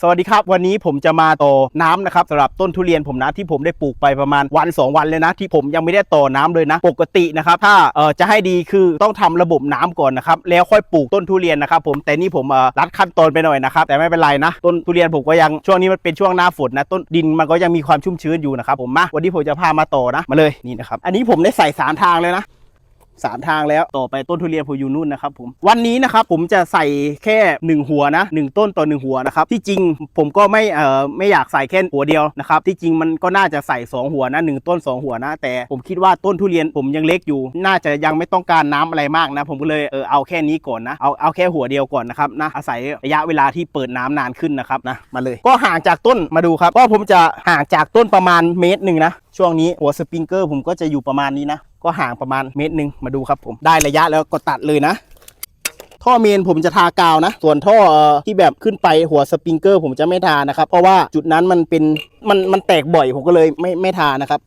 สวัสดีครับ วันนี้ผมจะมาต่อน้ำนะครับสำหรับต้นทุเรียนผมนะที่ผมได้ปลูกไปประมาณวัน 2 วันเลยนะ ที่ผมยังไม่ได้ต่อน้ำเลยนะ ปกตินะครับถ้าเอ่อจะให้ดีคือต้องทำระบบน้ำก่อนนะครับแล้วค่อยปลูกต้นทุเรียนนะครับผมแต่นี่ผมเอ่อรัดขั้นตอนไปหน่อยนะครับแต่ไม่เป็นไรนะ ต้นทุเรียนผมก็ยังช่วงนี้มันเป็นช่วงหน้าฝนนะ ต้นดินมันก็ยังมีความชุ่มชื้นอยู่นะครับผมมาวันนี้ผมจะพามาต่อนะมาเลยนี่นะครับอันนี้ผมได้ใส่สามทางเลยนะ สามทางแล้วต่อไปต้นทุเรียนผมอยู่นู่นนะครับผมวันนี้นะครับผมจะใส่แค่หนึ่งหัวนะหนึ่งต้นต่อหนึ่งหัวนะครับที่จริงผมก็ไม่เอ่อไม่อยากใส่แค่หัวเดียวนะครับที่จริงมันก็น่าจะใส่สองหัวนะหนึ่งต้นสองหัวนะ แต่ผมคิดว่าต้นทุเรียนผมยังเล็กอยู่ น่าจะยังไม่ต้องการน้ำอะไรมากนะ ผมก็เลยเออเอาแค่นี้ก่อนนะเอาเอาแค่หัวเดียวก่อนนะครับนะอาศัยระยะเวลาที่เปิดน้ำนานขึ้นนะครับนะมาเลย ก็ห่างจากต้นมาดูครับก็ผมจะห่างจากต้นประมาณเมตรหนึ่งนะช่วงนี้หัวสปริงเกอร์ผมก็จะอยู่ประมาณนี้นะ ก็ห่างประมาณเมตรหนึ่งมาดูครับผมได้ระยะแล้วก็ตัดเลยนะ ท่อเมนผมจะทากาวนะ ส่วนท่อเอ่อที่แบบขึ้นไปหัวสปริงเกอร์ผมจะไม่ทานะครับ เพราะว่าจุดนั้นมันเป็นมันมันแตกบ่อยผมก็เลยไม่ไม่ทานะครับ